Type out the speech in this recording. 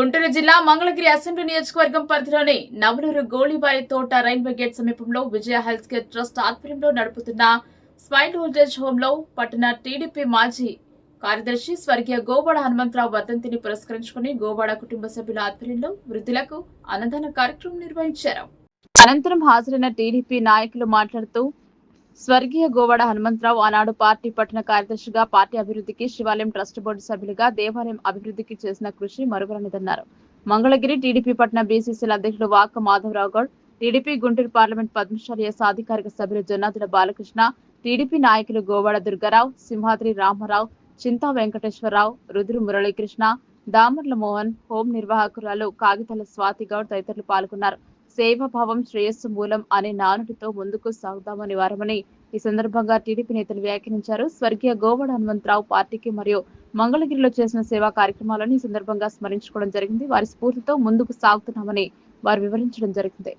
గుంటూరు జిల్లా మంగళగిరి అసెంబ్లీ నియోజకవర్గం పరిధిలోని నవలూరు గోళీబారి తోట రైల్వే గేట్ సమీపంలో విజయ హెల్త్ కేర్ ట్రస్ట్ ఆధ్వర్యంలో నడుపుతున్న స్మైల్ ఓల్డేజ్ హోమ్లో పట్టణ టీడీపీ మాజీ కార్యదర్శి స్వర్గీయ గోవాడ హనుమంతరావు వర్ధంతిని పురస్కరించుకుని గోవాడ కుటుంబ సభ్యుల ఆధ్వర్యంలో వృద్ధులకు అన్నదాన కార్యక్రమం నిర్వహించారు. అనంతరం హాజరైన టీడీపీ నాయకులు మాట్లాడుతూ స్వర్గీయ గోవాడ హనుమంతరావు ఆనాడు పార్టీ పట్టణ కార్యదర్శిగా పార్టీ అభివృద్ధికి శివాలయం ట్రస్ట్ బోర్డు సభ్యులుగా దేవాలయం అభివృద్ధికి చేసిన కృషి మరుగురనిదన్నారు మంగళగిరి టీడీపీ పట్టణ బీసీసీల అధ్యక్షుడు వాక మాధవరావు గౌడ్ టీడీపీ గుంటూరు పార్లమెంట్ పద్మశాలి ఎస్ అధికారిక సభ్యులు జొన్నాదుల బాలకృష్ణ టీడీపీ నాయకులు గోవాడ దుర్గారావు సింహాద్రి రామారావు చింతా వెంకటేశ్వరరావు రుద్రు మురళీకృష్ణ దామర్ల మోహన్ హోం నిర్వాహకురాలు కాగితాల స్వాతి గౌడ్ తదితరులు పాల్గొన్నారు. సేవాభావం శ్రేయస్సు మూలం అనే నానుడితో ముందుకు సాగుదామని వారమని ఈ సందర్భంగా టీడీపీ నేతలు వ్యాఖ్యానించారు. స్వర్గీయ గోవడ హనుమంతరావు పార్టీకి మరియు మంగళగిరిలో చేసిన సేవా కార్యక్రమాలను ఈ సందర్భంగా స్మరించుకోవడం జరిగింది. వారి స్ఫూర్తితో ముందుకు సాగుతున్నామని వారు వివరించడం జరిగింది.